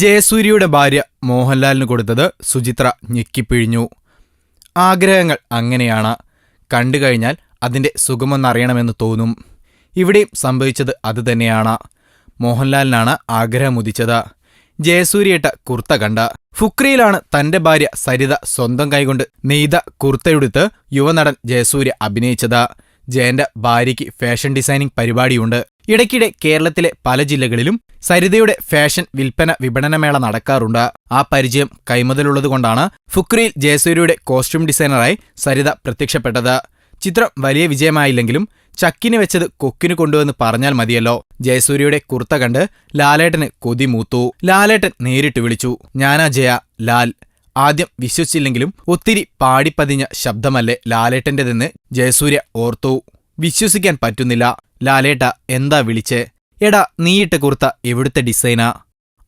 ജയസൂര്യയുടെ ഭാര്യ മോഹൻലാലിന് കൊടുത്തത് സുചിത്ര ഞെക്കിപ്പിഴിഞ്ഞു. ആഗ്രഹങ്ങൾ അങ്ങനെയാണ്. കണ്ടു കഴിഞ്ഞാൽ അതിന്റെ സുഖമെന്നറിയണമെന്ന് തോന്നും. ഇവിടെയും സംഭവിച്ചത് അതുതന്നെയാണ് മോഹൻലാലിനാണ് ആഗ്രഹം ആഗ്രഹമുദിച്ചത്. ജയസൂര്യയിട്ട കുർത്ത കണ്ട. ഫുക്രിയിലാണ് തന്റെ ഭാര്യ സരിത സ്വന്തം കൈകൊണ്ട് നെയ്ത കുർത്തയെടുത്ത് യുവനടൻ ജയസൂര്യ അഭിനയിച്ചത്. ജയന്റെ ഭാര്യയ്ക്ക് ഫാഷൻ ഡിസൈനിങ് പരിപാടിയുണ്ട്. ഇടയ്ക്കിടെ കേരളത്തിലെ പല ജില്ലകളിലും സരിതയുടെ ഫാഷൻ വിൽപ്പന വിപണനമേള നടക്കാറുണ്ട്. ആ പരിചയം കൈമുതലുള്ളതുകൊണ്ടാണ് ഫുക്രിയിൽ ജയസൂര്യയുടെ കോസ്റ്റ്യൂം ഡിസൈനറായി സരിത പ്രത്യക്ഷപ്പെട്ടത്. ചിത്രം വലിയ വിജയമായില്ലെങ്കിലും ചക്കിന് വെച്ചത് കൊക്കിന് കൊണ്ടുവന്ന് പറഞ്ഞാൽ മതിയല്ലോ. ജയസൂര്യയുടെ കുർത്ത കണ്ട് ലാലേട്ടന് കൊതി മൂത്തു. ലാലേട്ടൻ നേരിട്ട് വിളിച്ചു ഞാനാ ജയ ലാൽ. ആദ്യം വിശ്വസിച്ചില്ലെങ്കിലും ഒത്തിരി പാടിപ്പതിഞ്ഞ ശബ്ദമല്ലേ ലാലേട്ടന്റെതെന്ന് ജയസൂര്യ ഓർത്തു. വിശ്വസിക്കാൻ പറ്റുന്നില്ല. ലാലേട്ട എന്താ വിളിച്ചേ? എടാ നീയിട്ട കുർത്ത എവിടുത്തെ ഡിസൈനാ.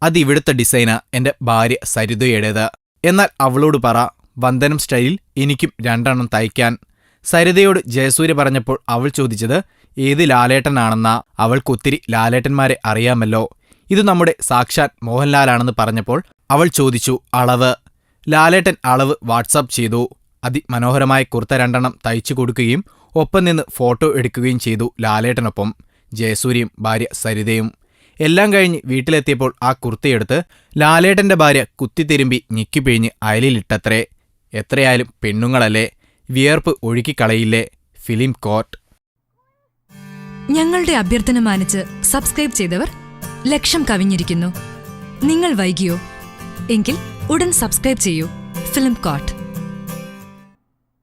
അത് ഇവിടുത്തെ ഡിസൈനാ എന്റെ ഭാര്യ സരിതയുടേത്. എന്നാൽ അവളോട് പറ വന്ദനം സ്റ്റൈലിൽ എനിക്കും രണ്ടെണ്ണം തയ്ക്കാൻ. സരിതയോട് ജയസൂര്യ പറഞ്ഞപ്പോൾ അവൾ ചോദിച്ചത് ഏത് ലാലേട്ടനാണെന്നാ? അവൾക്കൊത്തിരി ലാലേട്ടന്മാരെ അറിയാമല്ലോ. ഇത് നമ്മുടെ സാക്ഷാൻ മോഹൻലാലാണെന്ന് പറഞ്ഞപ്പോൾ അവൾ ചോദിച്ചു അളവ്. ലാലേട്ടൻ അളവ് വാട്സാപ്പ് ചെയ്തു. അതിമനോഹരമായ കുർത്ത രണ്ടെണ്ണം തയ്ച്ചു കൊടുക്കുകയും ഒപ്പം നിന്ന് ഫോട്ടോ എടുക്കുകയും ചെയ്തു ലാലേട്ടനൊപ്പം. ജയസൂര്യയും ഭാര്യ സരിതയും. എല്ലാം കഴിഞ്ഞ് വീട്ടിലെത്തിയപ്പോൾ ആ കുർത്തിയെടുത്ത് ലാലേട്ടന്റെ ഭാര്യ കുത്തിത്തിരുമ്പി ഞെക്കിപ്പിഴിഞ്ഞ് അയലിലിട്ടത്രേ. എത്രയായാലും പെണ്ണുങ്ങളല്ലേ. വിയർപ്പ് ഒഴുക്കിക്കളയില്ലേ. Film court. ഞങ്ങളുടെ അഭ്യർത്ഥന മാനിച്ച് സബ്സ്ക്രൈബ് ചെയ്തവർ ലക്ഷം കവിഞ്ഞിരിക്കുന്നു. നിങ്ങൾ വൈകിയോ? എങ്കിൽ ഉടൻ സബ്സ്ക്രൈബ് ചെയ്യൂ. Film coat